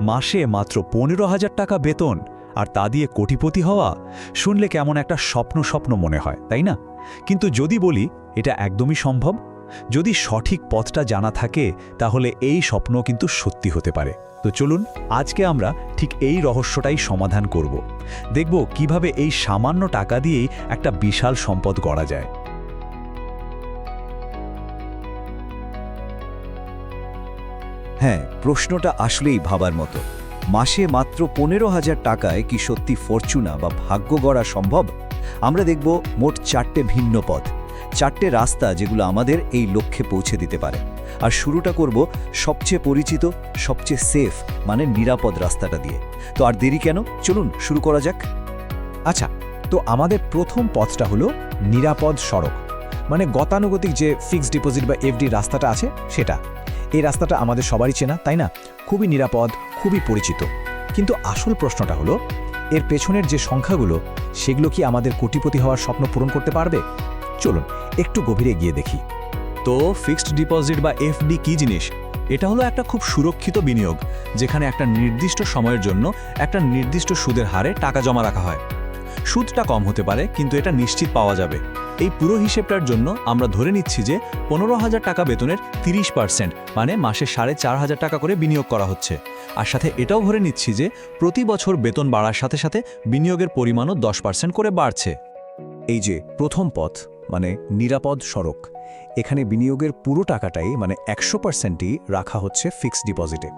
মাসে মাত্র পনেরো হাজার টাকা বেতন আর তা দিয়ে কোটিপতি হওয়া শুনলে কেমন একটা স্বপ্ন স্বপ্ন মনে হয়, তাই না? কিন্তু যদি বলি, এটা একদমই সম্ভব। যদি সঠিক পথটা জানা থাকে, তাহলে এই স্বপ্ন কিন্তু সত্যি হতে পারে। তো চলুন, আজকে আমরা ঠিক এই রহস্যটাই সমাধান করব। দেখব কীভাবে এই সামান্য টাকা দিয়েই একটা বিশাল সম্পদ গড়া যায়। হ্যাঁ প্রশ্নটা আসলেই ভাবার মতো। মাসে মাত্র পনেরো হাজার টাকায় কি সত্যি ফরচুনা বা ভাগ্য গড়া সম্ভব? আমরা দেখব মোট চারটে ভিন্ন পথ, চারটে রাস্তা যেগুলো আমাদের এই লক্ষ্যে পৌঁছে দিতে পারে। আর শুরুটা করব সবচেয়ে পরিচিত, সবচেয়ে সেফ মানে নিরাপদ রাস্তাটা দিয়ে। তো আর দেরি কেন? চলুন শুরু করা যাক। আচ্ছা তো আমাদের প্রথম পথটা হলো নিরাপদ সড়ক মানে গতানুগতিক যে ফিক্সড ডিপোজিট বা এফডি রাস্তাটা আছে, সেটা। এই রাস্তাটা আমাদের সবারই চেনা, তাই না? খুবই নিরাপদ, খুবই পরিচিত। কিন্তু আসল প্রশ্নটা হলো, এর পেছনের যে সংখ্যাগুলো, সেগুলো কি আমাদের কোটিপতি হওয়ার স্বপ্ন পূরণ করতে পারবে? চলুন, একটু গভীরে গিয়ে দেখি। তো ফিক্সড ডিপোজিট বা এফডি কি জিনিস? এটা হলো একটা খুব সুরক্ষিত বিনিয়োগ, যেখানে একটা নির্দিষ্ট সময়ের জন্য একটা নির্দিষ্ট সুদের হারে টাকা জমা রাখা হয়। সুদটা কম হতে পারে, কিন্তু এটা নিশ্চিত পাওয়া যাবে। এই পুরো হিসেবটার জন্য আমরা ধরে নিচ্ছি যে পনেরো হাজার টাকা বেতনের তিরিশ পার্সেন্ট মানে মাসে সাড়ে চার হাজার টাকা করে বিনিয়োগ করা হচ্ছে। আর সাথে এটাও ধরে নিচ্ছি যে প্রতি বছর বেতন বাড়ার সাথে সাথে বিনিয়োগের পরিমাণও দশ পার্সেন্ট করে বাড়ছে। এই যে প্রথম পথ মানে নিরাপদ সড়ক, এখানে বিনিয়োগের পুরো টাকাটাই মানে একশো পার্সেন্টই রাখা হচ্ছে ফিক্সড ডিপোজিটে।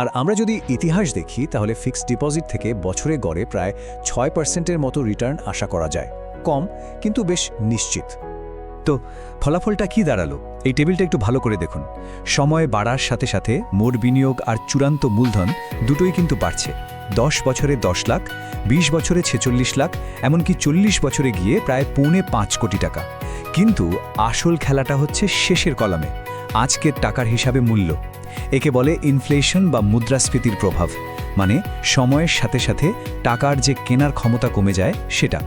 আর আমরা যদি ইতিহাস দেখি, তাহলে ফিক্সড ডিপোজিট থেকে বছরে গড়ে প্রায় ছয় পার্সেন্টের মতো রিটার্ন আশা করা যায়। কম, কিন্তু বেশ নিশ্চিত। তো, ফলাফলটা কি দাঁড়াল? এই টেবিলটা একটু ভালো করে দেখুন। সময় বাড়ার সাথে সাথে মোট বিনিয়োগ আর চূড়ান্ত মূলধন দুটোই কিন্তু বাড়ছে। দশ বছরে দশ লাখ ২০ বছরে ছেচল্লিশ লাখ, এমনকি চল্লিশ বছরে গিয়ে প্রায় পৌনে পাঁচ কোটি টাকা। কিন্তু আসল খেলাটা হচ্ছে শেষের কলামে, আজকের টাকার হিসাবে মূল্য। একে বলে ইনফ্লেশন বা মুদ্রাস্ফীতির প্রভাব। মানে সময়ের সাথে সাথে টাকার যে কেনার ক্ষমতা কমে যায়, সেটা।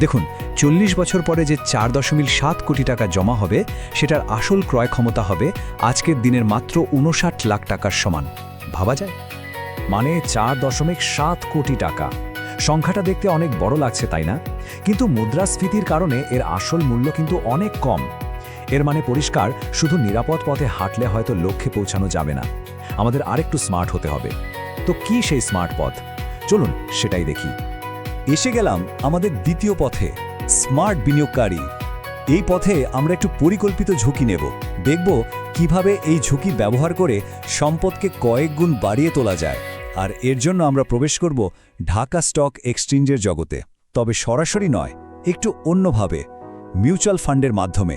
দেখুন, চল্লিশ বছর পরে যে চার দশমিক সাত কোটি টাকা জমা হবে, সেটার আসল ক্রয় ক্ষমতা হবে আজকের দিনের মাত্র উনষাট লাখ টাকার সমান। ভাবা যায়? মানে চার দশমিক সাত কোটি টাকা। সংখ্যাটা দেখতে অনেক বড় লাগছে, তাই না? কিন্তু মুদ্রাস্ফীতির কারণে এর আসল মূল্য কিন্তু অনেক কম। এর মানে পরিষ্কার, শুধু নিরাপদ পথে হাঁটলে হয়তো লক্ষ্যে পৌঁছানো যাবে না। আমাদের আরেকটু স্মার্ট হতে হবে। তো কি সেই স্মার্ট পথ? চলুন, সেটাই দেখি। এসে গেলাম আমাদের দ্বিতীয় পথে স্মার্ট বিনিয়োগকারী। এই পথে আমরা একটু পরিকল্পিত ঝুঁকি নেব। দেখব কীভাবে এই ঝুঁকি ব্যবহার করে সম্পদকে কয়েক গুণ বাড়িয়ে তোলা যায়। আর এর জন্য আমরা প্রবেশ করব ঢাকা স্টক এক্সচেঞ্জের জগতে। তবে সরাসরি নয়, একটু অন্যভাবে, মিউচুয়াল ফান্ডের মাধ্যমে।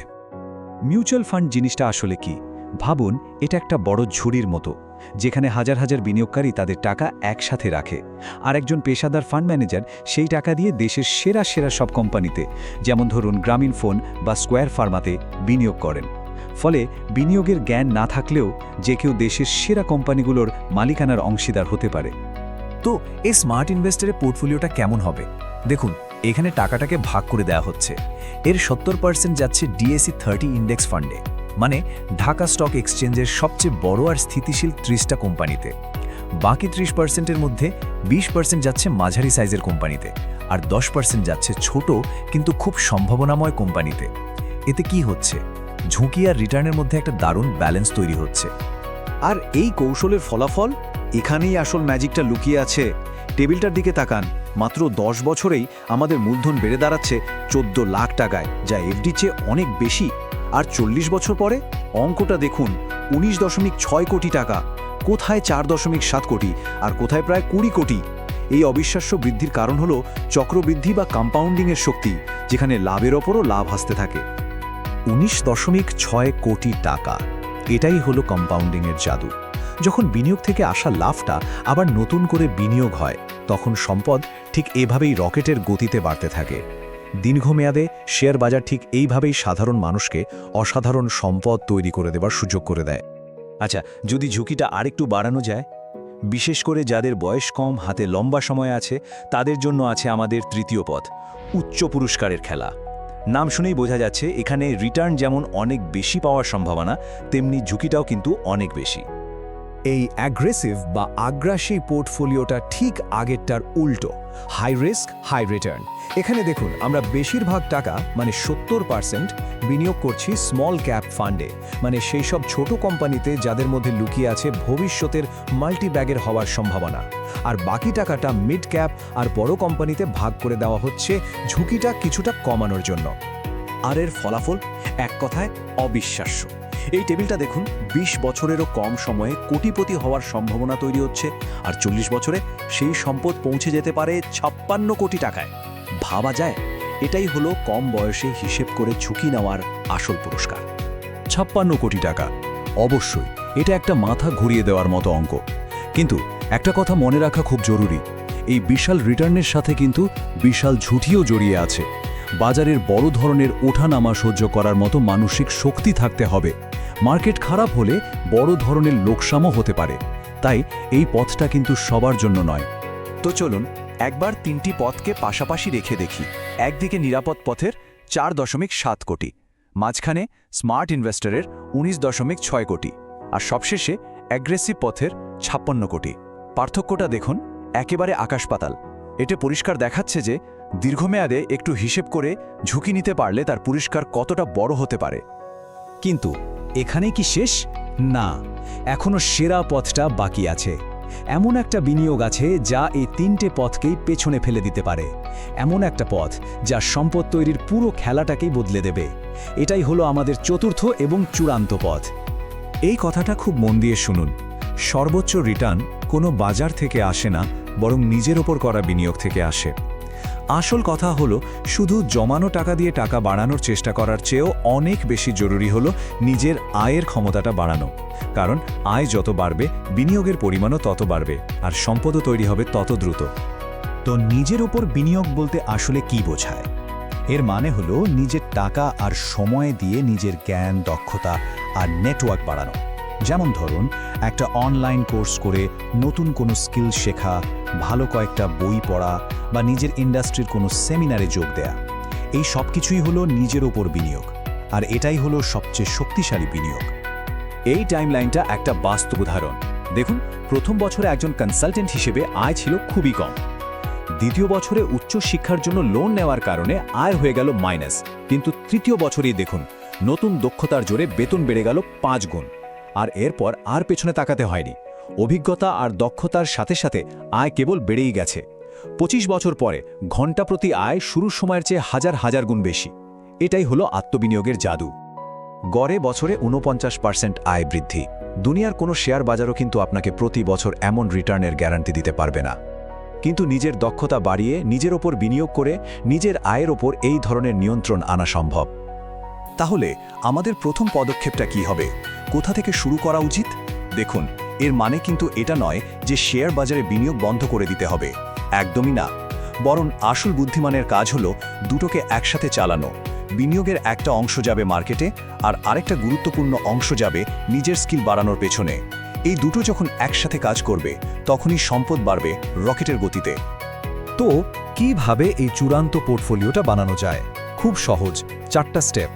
মিউচুয়াল ফান্ড জিনিসটা আসলে কি? ভাবুন, এটা একটা বড় ঝুড়ির মতো। যেখানে হাজার হাজার বিনিয়োগকারী তাদের টাকা একসাথে রাখে। আর একজন পেশাদার ফান্ড ম্যানেজার সেই টাকা দিয়ে দেশের সেরা সেরা সব কোম্পানিতে, যেমন ধরুন গ্রামীণ ফোন বা স্কোয়ার ফার্মাতে বিনিয়োগ করেন। ফলে বিনিয়োগের জ্ঞান না থাকলেও যে কেউ দেশের সেরা কোম্পানিগুলোর মালিকানার অংশীদার হতে পারে। তো এই স্মার্ট ইনভেস্টরের পোর্টফোলিওটা কেমন হবে? দেখুন, এখানে টাকাটাকে ভাগ করে দেওয়া হচ্ছে। এর সত্তর পার্সেন্ট যাচ্ছে ডিএসি থার্টি ইন্ডেক্স ফান্ডে। মানে ঢাকা স্টক এক্সচেঞ্জের সবচেয়ে বড় আর স্থিতিশীল ত্রিশটা কোম্পানিতে। বাকি ত্রিশ পার্সেন্টের মধ্যে বিশ পার্সেন্ট যাচ্ছে মাঝারি সাইজের কোম্পানিতে আর দশ পার্সেন্ট যাচ্ছে ছোট কিন্তু খুব সম্ভাবনাময় কোম্পানিতে। এতে কি হচ্ছে? ঝুঁকি আর রিটার্নের মধ্যে একটা দারুণ ব্যালেন্স তৈরি হচ্ছে। আর এই কৌশলের ফলাফল? এখানেই আসল ম্যাজিকটা লুকিয়ে আছে। টেবিলটার দিকে তাকান। মাত্র দশ বছরেই আমাদের মূলধন বেড়ে দাঁড়াচ্ছে চোদ্দ লাখ টাকায়, যা এফডি চেয়ে অনেক বেশি। আর চল্লিশ বছর পরে অঙ্কটা দেখুন, উনিশ দশমিক ছয় কোটি টাকা। কোথায় চার দশমিক সাত কোটি আর কোথায় প্রায় কুড়ি কোটি? এই অবিশ্বাস্য বৃদ্ধির কারণ হল চক্রবৃদ্ধি বা কম্পাউন্ডিংয়ের শক্তি, যেখানে লাভের ওপরও লাভ আসতে থাকে। উনিশ দশমিক ছয় কোটি টাকা, এটাই হলো কম্পাউন্ডিংয়ের জাদু। যখন বিনিয়োগ থেকে আসা লাভটা আবার নতুন করে বিনিয়োগ হয়, তখন সম্পদ ঠিক এভাবেই রকেটের গতিতে বাড়তে থাকে। দীর্ঘমেয়াদে শেয়ার বাজার ঠিক এইভাবেই সাধারণ মানুষকে অসাধারণ সম্পদ তৈরি করে দেবার সুযোগ করে দেয়। আচ্ছা যদি ঝুঁকিটা আরেকটু বাড়ানো যায়? বিশেষ করে যাদের বয়স কম, হাতে লম্বা সময় আছে, তাদের জন্য আছে আমাদের তৃতীয় পথ, উচ্চ পুরস্কারের খেলা। নাম শুনেই বোঝা যাচ্ছে, এখানে রিটার্ন যেমন অনেক বেশি পাওয়ার সম্ভাবনা, তেমনি ঝুঁকিটাও কিন্তু অনেক বেশি। এই অ্যাগ্রেসিভ বা আগ্রাসী পোর্টফোলিওটা ঠিক আগেরটার উল্টো। হাই রিস্ক হাই রিটার্ন এখানে দেখুন, আমরা বেশিরভাগ টাকা মানে সত্তর পার্সেন্ট বিনিয়োগ করছি স্মল ক্যাপ ফান্ডে মানে সেই সব ছোট কোম্পানিতে যাদের মধ্যে লুকিয়ে আছে ভবিষ্যতের মাল্টি ব্যাগের হওয়ার সম্ভাবনা। আর বাকি টাকাটা মিড ক্যাপ আর বড় কোম্পানিতে ভাগ করে দেওয়া হচ্ছে ঝুঁকিটা কিছুটা কমানোর জন্য। আর এর ফলাফল? এক কথায় অবিশ্বাস্য। এই টেবিলটা দেখুন ২০ বছরেরও কম সময়ে কোটিপতি হওয়ার সম্ভাবনা তৈরি হচ্ছে আর চল্লিশ বছরে সেই সম্পদ পৌঁছে যেতে পারে ছাপ্পান্ন কোটি টাকায়। ভাবা যায়, এটাই হলো কম বয়সে হিসেব করে ঝুঁকি নেওয়ার আসল পুরস্কার। ছাপ্পান্ন কোটি টাকা, অবশ্যই, এটা একটা মাথা ঘুরিয়ে দেওয়ার মতো অঙ্ক। কিন্তু একটা কথা মনে রাখা খুব জরুরি, এই বিশাল রিটার্নের সাথে কিন্তু বিশাল ঝুঁটিও জড়িয়ে আছে। বাজারের বড় ধরনের ওঠানামা সহ্য করার মতো মানসিক শক্তি থাকতে হবে। মার্কেট খারাপ হলে বড় ধরনের লোকসামও হতে পারে। তাই এই পথটা কিন্তু সবার জন্য নয়। তো চলুন, একবার তিনটি পথকে পাশাপাশি রেখে দেখি। একদিকে নিরাপদ পথের চার দশমিক সাত কোটি, মাঝখানে স্মার্ট ইনভেস্টরের উনিশ দশমিক ছয় কোটি, আর সবশেষে অ্যাগ্রেসিভ পথের ছাপ্পান্ন কোটি। পার্থক্যটা দেখুন, একেবারে আকাশপাতাল এতে পরিষ্কার দেখাচ্ছে যে দীর্ঘমেয়াদে একটু হিসেব করে ঝুঁকি নিতে পারলে তার পুরস্কার কতটা বড় হতে পারে। কিন্তু এখানে কি শেষ? না, এখনও সেরা পথটা বাকি আছে। এমন একটা বিনিয়োগ আছে যা এই তিনটে পথকেই পেছনে ফেলে দিতে পারে। এমন একটা পথ যা সম্পদ তৈরির পুরো খেলাটাকেই বদলে দেবে। এটাই হলো আমাদের চতুর্থ এবং চূড়ান্ত পথ। এই কথাটা খুব মন দিয়ে শুনুন। সর্বোচ্চ রিটার্ন কোনো বাজার থেকে আসে না, বরং নিজের ওপর করা বিনিয়োগ থেকে আসে। আসল কথা হলো, শুধু জমানো টাকা দিয়ে টাকা বাড়ানোর চেষ্টা করার চেয়েও অনেক বেশি জরুরি হলো নিজের আয়ের ক্ষমতাটা বাড়ানো। কারণ আয় যত বাড়বে, বিনিয়োগের পরিমাণও তত বাড়বে, আর সম্পদও তৈরি হবে তত দ্রুত। তো নিজের ওপর বিনিয়োগ বলতে আসলে কি বোঝায়? এর মানে হলো নিজের টাকা আর সময় দিয়ে নিজের জ্ঞান, দক্ষতা আর নেটওয়ার্ক বাড়ানো। যেমন ধরুন, একটা অনলাইন কোর্স করে নতুন কোনো স্কিল শেখা ভালো কয়েকটা বই পড়া বা নিজের ইন্ডাস্ট্রির কোনো সেমিনারে যোগ দেয়া। এই সব কিছুই হলো নিজের ওপর বিনিয়োগ। আর এটাই হলো সবচেয়ে শক্তিশালী বিনিয়োগ। এই টাইমলাইনটা একটা বাস্তব উদাহরণ। দেখুন, প্রথম বছরে একজন কনসালটেন্ট হিসেবে আয় ছিল খুবই কম। দ্বিতীয় বছরে উচ্চ শিক্ষার জন্য লোন নেওয়ার কারণে আয় হয়ে গেল মাইনাস। কিন্তু তৃতীয় বছরেই দেখুন, নতুন দক্ষতার জোরে বেতন বেড়ে গেল পাঁচ গুণ। আর এরপর আর পেছনে তাকাতে হয়নি। অভিজ্ঞতা আর দক্ষতার সাথে সাথে আয় কেবল বেড়েই গেছে। পঁচিশ বছর পরে ঘণ্টা প্রতি আয় শুরুর সময়ের চেয়ে হাজার হাজার গুণ বেশি। এটাই হলো আত্মবিনিয়োগের জাদু। গড়ে বছরে উনপঞ্চাশ পার্সেন্ট আয় বৃদ্ধি। দুনিয়ার কোনো শেয়ার বাজারও কিন্তু আপনাকে প্রতি বছর এমন রিটার্নের গ্যারান্টি দিতে পারবে না। কিন্তু নিজের দক্ষতা বাড়িয়ে নিজের ওপর বিনিয়োগ করে নিজের আয়ের ওপর এই ধরনের নিয়ন্ত্রণ আনা সম্ভব। তাহলে আমাদের প্রথম পদক্ষেপটা কি হবে? কোথা থেকে শুরু করা উচিত? দেখুন এর মানে কিন্তু এটা নয় যে শেয়ার বাজারে বিনিয়োগ বন্ধ করে দিতে হবে। একদমই না। বরং আসল বুদ্ধিমানের কাজ হলো দুটোকে একসাথে চালানো। বিনিয়োগের একটা অংশ যাবে মার্কেটে আর আরেকটা গুরুত্বপূর্ণ অংশ যাবে নিজের স্কিল বাড়ানোর পেছনে। এই দুটো যখন একসাথে কাজ করবে, তখনই সম্পদ বাড়বে রকেটের গতিতে। তো কীভাবে এই চূড়ান্ত পোর্টফোলিওটা বানানো যায়? খুব সহজ, চারটা স্টেপ।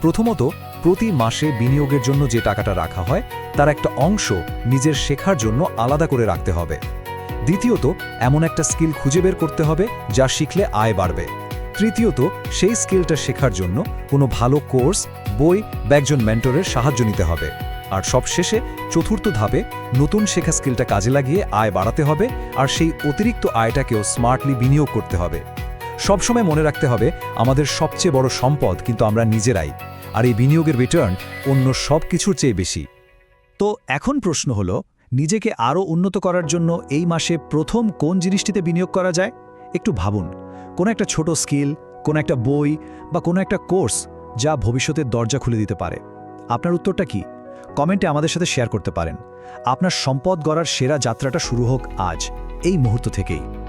প্রথমত প্রতি মাসে বিনিয়োগের জন্য যে টাকাটা রাখা হয়, তার একটা অংশ নিজের শেখার জন্য আলাদা করে রাখতে হবে। দ্বিতীয়ত, এমন একটা স্কিল খুঁজে বের করতে হবে যা শিখলে আয় বাড়বে। তৃতীয়ত, সেই স্কিলটা শেখার জন্য কোনো ভালো কোর্স, বই বা একজন মেন্টরের সাহায্য নিতে হবে। আর সবশেষে, চতুর্থ ধাপে, নতুন শেখা স্কিলটা কাজে লাগিয়ে আয় বাড়াতে হবে আর সেই অতিরিক্ত আয়টাকেও স্মার্টলি বিনিয়োগ করতে হবে। সবসময় মনে রাখতে হবে, আমাদের সবচেয়ে বড় সম্পদ কিন্তু আমরা নিজেরাই, আর এই বিনিয়োগের রিটার্ন অন্য সব কিছুর চেয়ে বেশি। তো এখন প্রশ্ন হলো, নিজেকে আরও উন্নত করার জন্য এই মাসে প্রথম কোন জিনিসটিতে বিনিয়োগ করা যায়? একটু ভাবুন, কোনো একটা ছোট স্কিল, কোনো একটা বই বা কোনো একটা কোর্স যা ভবিষ্যতের দরজা খুলে দিতে পারে। আপনার উত্তরটা কি? কমেন্টে আমাদের সাথে শেয়ার করতে পারেন। আপনার সম্পদ গড়ার সেরা যাত্রাটা শুরু হোক আজ, এই মুহূর্ত থেকেই।